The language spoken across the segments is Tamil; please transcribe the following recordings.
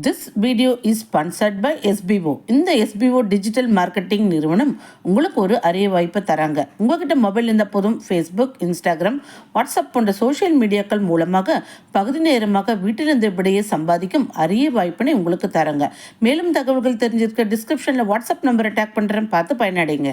This video is sponsored by SPO இந்த எஸ்பிஓ டிஜிட்டல் மார்க்கெட்டிங் நிறுவனம் உங்களுக்கு ஒரு அரிய வாய்ப்பை தராங்க. உங்ககிட்ட மொபைல் இருந்த போதும் ஃபேஸ்புக் இன்ஸ்டாகிராம் வாட்ஸ்அப் போன்ற சோஷியல் மீடியாக்கள் மூலமாக பகுதி நேரமாக வீட்டிலிருந்தபடியே சம்பாதிக்கும் அரிய வாய்ப்பினை உங்களுக்கு தராங்க. மேலும் தகவல்கள் தெரிஞ்சிருக்க டிஸ்கிரிப்ஷனில் வாட்ஸ்அப் நம்பரை டேக் பண்ணுறேன் பார்த்து பயனடைங்க.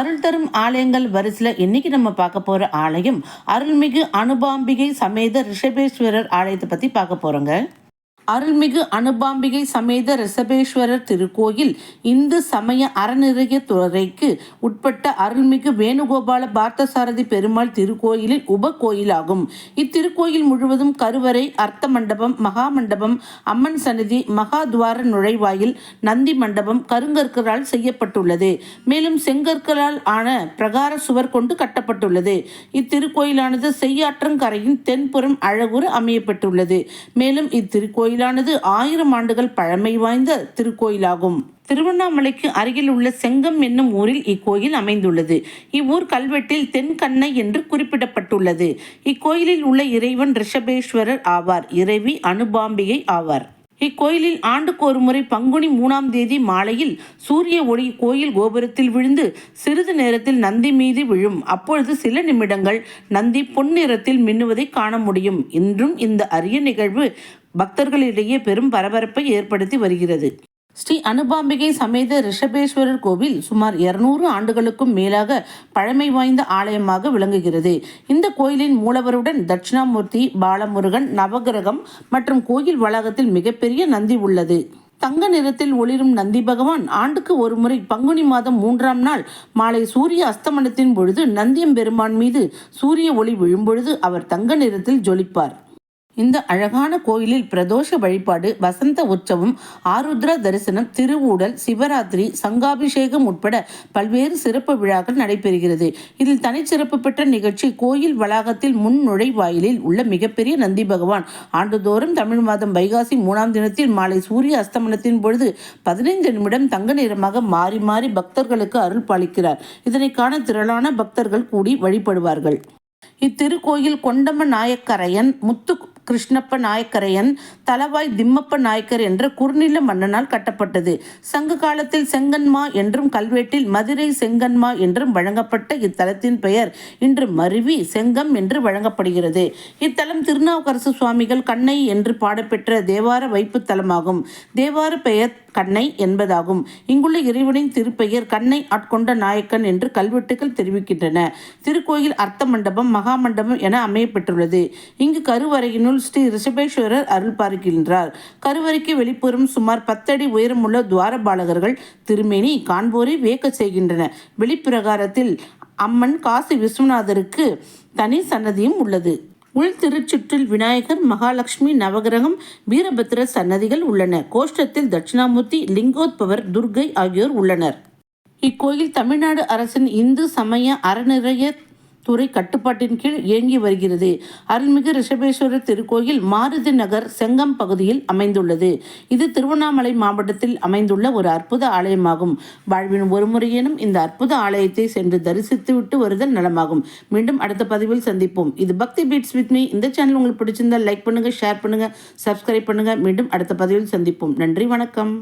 அருள் தரும் ஆலயங்கள் வரிசையில் இன்னைக்கு நம்ம பார்க்க போற ஆலயம் அருள்மிகு அனுபாம்பிகை சமேத ரிஷபேஸ்வரர் ஆலயத்தை பத்தி பார்க்க போறோங்க. அருள்மிகு அனுபாம்பிகை சமேத ரிசபேஸ்வரர் திருக்கோயில் இந்து சமய அறநிறைய துறைக்கு உட்பட்ட அருள்மிகு வேணுகோபால பார்த்தசாரதி பெருமாள் திருக்கோயிலின் உப கோயிலாகும் இத்திருக்கோயில் முழுவதும் கருவறை அர்த்த மண்டபம் மகா மண்டபம் அம்மன் சந்நிதி மகாத்வார நுழைவாயில் நந்தி மண்டபம் கருங்கற்களால் செய்யப்பட்டுள்ளது. மேலும் செங்கற்களால் ஆன பிரகார சுவர் கொண்டு கட்டப்பட்டுள்ளது. இத்திருக்கோயிலானது செய்யாற்றங்கரையின் தென்புறம் அழகுறு அமையப்பட்டுள்ளது. மேலும் இத்திருக்கோயில் கோயிலானது ஆயிரம் ஆண்டுகள் பழமை வாய்ந்த திருக்கோயிலாகும். திருவண்ணாமலைக்கு அருகில் உள்ள செங்கம் என்னும் ஊரில் இக்கோயில் அமைந்துள்ளது. இவ்வூர் கல்வெட்டில் தென்கண்ணை என்று குறிப்பிடப்பட்டுள்ளது. இக்கோயிலில் உள்ள இறைவன் ரிஷபேஸ்வரர் ஆவார். இறைவி அனுபாம்பிகை ஆவார். இக்கோயிலில் ஆண்டுக்கு ஒரு முறை பங்குனி மூணாம் தேதி மாலையில் சூரிய ஒளி கோயில் கோபுரத்தில் விழுந்து சிறிது நேரத்தில் நந்தி மீது விழும். அப்பொழுது சில நிமிடங்கள் நந்தி பொன்னிறத்தில் மின்னுவதை காண முடியும். இன்றும் இந்த அரிய நிகழ்வு பக்தர்களிடையே பெரும் பரபரப்பை ஏற்படுத்தி வருகிறது. ஸ்ரீ அனுபாம்பிகை சமேத ரிஷபேஸ்வரர் கோவில் சுமார் இருநூறு ஆண்டுகளுக்கும் மேலாக பழமை வாய்ந்த ஆலயமாக விளங்குகிறது. இந்த கோயிலின் மூலவருடன் தட்சிணாமூர்த்தி பாலமுருகன் நவகிரகம் மற்றும் கோயில் வளாகத்தில் மிகப்பெரிய நந்தி உள்ளது. தங்க நிறத்தில் ஒளிரும் நந்தி பகவான் ஆண்டுக்கு ஒருமுறை பங்குனி மாதம் மூன்றாம் நாள் மாலை சூரிய அஸ்தமனத்தின் பொழுது நந்தியம் பெருமான் மீது சூரிய ஒளி விழும்பொழுது அவர் தங்க நிறத்தில் ஜொலிப்பார். இந்த அழகான கோயிலில் பிரதோஷ வழிபாடு வசந்த உற்சவம் ஆருத்ரா தரிசனம் திருவூடல் சிவராத்திரி சங்காபிஷேகம் உட்பட பல்வேறு சிறப்பு விழாக்கள் நடைபெறுகிறது. இதில் தனிச்சிறப்பு பெற்ற நிகழ்ச்சி கோயில் வளாகத்தில் முன் நுழைவாயிலில் உள்ள மிகப்பெரிய நந்தி பகவான். ஆண்டுதோறும் தமிழ் மாதம் வைகாசி மூணாம் தினத்தில் மாலை சூரிய அஸ்தமனத்தின் பொழுது பதினைந்து நிமிடம் தங்க நிறமாக மாறி மாறி பக்தர்களுக்கு அருள் பாலிக்கிறார். இதனை காண திரளான பக்தர்கள் கூடி வழிபடுவார்கள். இத்திருக்கோயில் கொண்டம நாயக்கரையன் முத்து கிருஷ்ணப்ப நாயக்கரையன் தலவாய் திம்மப்ப நாயக்கர் என்ற குறுநில மன்னனால் கட்டப்பட்டது. சங்க காலத்தில் செங்கன்மா என்றும் கல்வெட்டில் மதுரை செங்கன்மா என்றும் வழங்கப்பட்ட இத்தலத்தின் பெயர் இன்று மருவி செங்கம் என்று வழங்கப்படுகிறது. இத்தலம் திருநாவுக்கரசு சுவாமிகள் கண்ணை என்று பாடப்பெற்ற தேவார வைப்பு தலமாகும் தேவார பெயர் கண்ணை என்பதாகும். இங்குள்ள இறைவனின் திருப்பெயர் கண்ணை ஆட்கொண்ட நாயக்கன் என்று கல்வெட்டுகள் தெரிவிக்கின்றன. திருக்கோயில் அர்த்த மண்டபம் மகா மண்டபம் என அமையப்பெற்றுள்ளது. இங்கு கருவறையினுள் ஸ்ரீ ரிஷபேஸ்வரர் அருள் பார்க்கின்றார். கருவறைக்கு வெளிப்புறம் சுமார் பத்தடி உயரமுள்ள துவாரபாலகர்கள் திருமேனி காண்போரை வியக்க செய்கின்றன. வெளிப்பிரகாரத்தில் அம்மன் காசி விஸ்வநாதருக்கு தனி சன்னதியும் உள்ளது. உள் திருச்சுற்றில் விநாயகர் மகாலட்சுமி நவகிரகம் வீரபத்ர சன்னதிகள் உள்ளன. கோஷ்டத்தில் தட்சிணாமூர்த்தி லிங்கோத்பவர் துர்கை ஆகியோர் உள்ளனர். இக்கோயில் தமிழ்நாடு அரசின் இந்து சமய அறநிறைய துறை கட்டுப்பாட்டின் கீழ் இயங்கி வருகிறது. அருள்மிகு ரிஷபேஸ்வரர் திருக்கோயில் மாருதி நகர் செங்கம் பகுதியில் அமைந்துள்ளது. இது திருவண்ணாமலை மாவட்டத்தில் அமைந்துள்ள ஒரு அற்புத ஆலயமாகும். வாழ்வின் ஒரு முறையேனும் இந்த அற்புத ஆலயத்தை சென்று தரிசித்துவிட்டு வருதல் நலமாகும். மீண்டும் அடுத்த பதிவில் சந்திப்போம். இது பக்தி பீட்ஸ் வித் மீ. இந்த சேனல் உங்களுக்கு பிடிச்சிருந்தால் லைக் பண்ணுங்கள் ஷேர் பண்ணுங்கள் சப்ஸ்கிரைப் பண்ணுங்கள் மீண்டும் அடுத்த பதிவில் சந்திப்போம். நன்றி வணக்கம்.